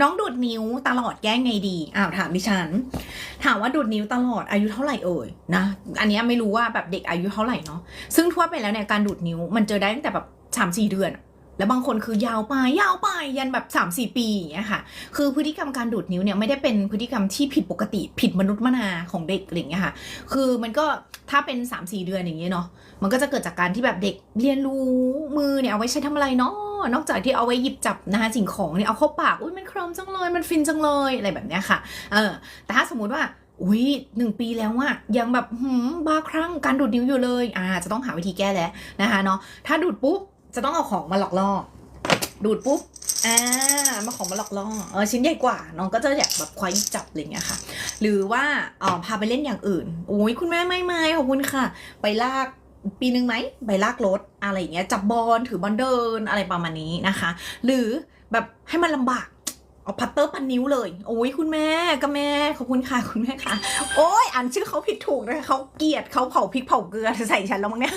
น้องดูดนิ้วตลอดแก้ไงดีอ้าวถามดิฉัน ถามว่าดูดนิ้วตลอดอายุเท่าไหร่เอ่ยนะอันนี้ไม่รู้ว่าแบบเด็กอายุเท่าไหร่เนาะซึ่งทั่วไปแล้วเนี่ยการดูดนิ้วมันเจอได้ตั้งแต่แบบสามสี่เดือนแล้วบางคนคือยาวไปยาวไปยันแบบ3าสี่ปีอย่างเงี้ยค่ะ คือพฤติกรรมการดูดนิ้วเนี่ยไม่ได้เป็นพฤติกรรมที่ผิดปกติผิดมนุษย์มนาของเด็กอะไรอย่างเงี้ยค่ะ คือมันก็ถ้าเป็น3าสี่เดือนอย่างเงี้ยเนาะมันก็จะเกิดจากการที่แบบเด็กเรียนรู้มือเนี่ยเอาไว้ใช้ทำอะไรเนาะ นอกจากที่เอาไว้หยิบจับนะคะสิ่งของเนี่ยเอาเข้าปากอุ้ยมันเคลิมจังเลยมันฟินจังเลยอะไรแบบเนี้ยค่ะเออแต่ถ้าสมมุติว่าอุ้ยหนึ่งปีแล้วอะยังแบบหืมบ้าคลั่งการดูดนิ้วอยู่เลยอ่าจะต้องหาวิธีแก้แล้วนะคะเนาะถ้าดูดปุ๊บจะต้องเอาของมาหลอกล่อดูดปุ๊บอ่ามาของมาหลอกล่อเออชิ้นใหญ่กว่าน้องก็จะอยากแบบควายจับอะไรเงี้ยค่ะ หรือว่าเออพาไปเล่นอย่างอื่นโอ้ยคุณแม่ไม่ไม่ขอบคุณค่ะ ไปลาก ปีหนึ่งไหมใบลากรถอะไรอย่างเงี้ยจับบอลถือบอลเดินอะไรประมาณนี้นะคะ หรือแบบให้มันลำบากเอาพัตเตอร์พันนิ้วเลย โอ้ยคุณแม่ก็แม่ขอบคุณค่ะคุณแม่ค่ะ โอ้ยอ่านชื่อเขาผิดถูกนะคะเขาเกลียดเขาเผาพริกเผาเกลือใส่ฉันแล้วมั้งเนี่ย